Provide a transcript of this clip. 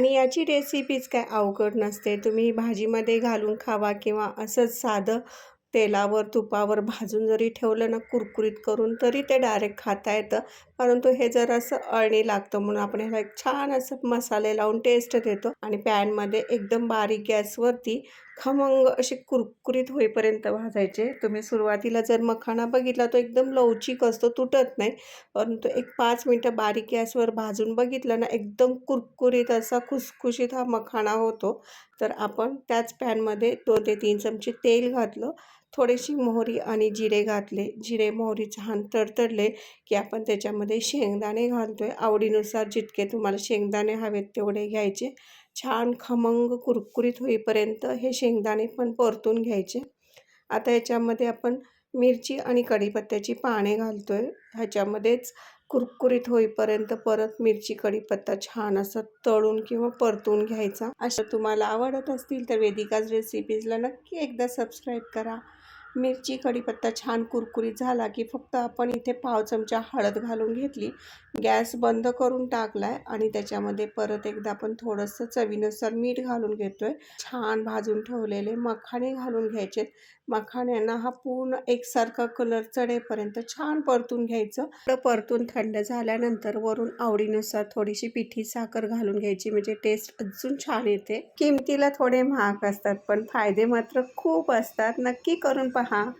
आणि याची रेसिपीज काय अवघड नसते. तुम्ही भाजीमध्ये घालून खावा किंवा असंच साधं तेलावर तुपावर भाजून जरी ठेवलं ना कुरकुरीत करून तरी ते डायरेक्ट खाता येतं. परंतु हे जरासं अळणी लागतं म्हणून आपण ह्याला एक छान असं मसाले लावून टेस्ट देतो आणि पॅनमध्ये एकदम बारीक गॅसवरती खमंग असे कुरकुरीत होईपर्यंत भाजायचे. तुम्ही सुरुवातीला जर मखाणा बघितला तो एकदम लवचिक असतो तुटत नाही. परंतु एक पाच मिनटं बारीक गॅसवर भाजून बघितलं ना एकदम कुरकुरीत असा खुसखुशीत हा मखाणा होतो. तर आपण त्याच पॅनमध्ये दोन ते तीन चमचे तेल घातलं. थोडीशी मोहरी आणि जिरे घातले. जिरे मोहरी छान तडतडले की आपण त्याच्यामध्ये शेंगदाणे घालतो आहे आवडीनुसार जितके तुम्हाला शेंगदाणे हवेत तेवढे घ्यायचे. छान खमंग कुरकुरीत होईपर्यंत हे शेंगदाणे पण परतून घ्यायचे. आता याच्यामध्ये आपण मिरची आणि कढीपत्त्याची पाने घालतो आहे ह्याच्यामध्येच कुरकुरीत होईपर्यंत परत मिरची कढीपत्ता छान असं तळून किंवा परतून घ्यायचा. अशा तुम्हाला आवडत असतील तर वेदिकाज रेसिपीजला नक्की एकदा सबस्क्राईब करा. मिरची कढीपत्ता छान कुरकुरीत झाला की फक्त आपण इथे पाव चमचा हळद घालून घेतली. गॅस बंद करून टाकला आहे आणि त्याच्यामध्ये परत एकदा आपण थोडंसं चवीनुसार मीठ घालून घेतो आहे छान भाजून ठेवलेले मखाणे घालून घ्यायचे. मखाण्यांना हा पूर्ण एकसारखा कलर चढेपर्यंत छान परतून घ्यायचं. परतून थंड झाल्यानंतर वरून आवडीनुसार थोडीशी पिठी साखर घालून घ्यायची. म्हणजे टेस्ट अजून छान येते. किमतीला थोडे महाग असतात पण फायदे मात्र खूप असतात. नक्की करून 干哈。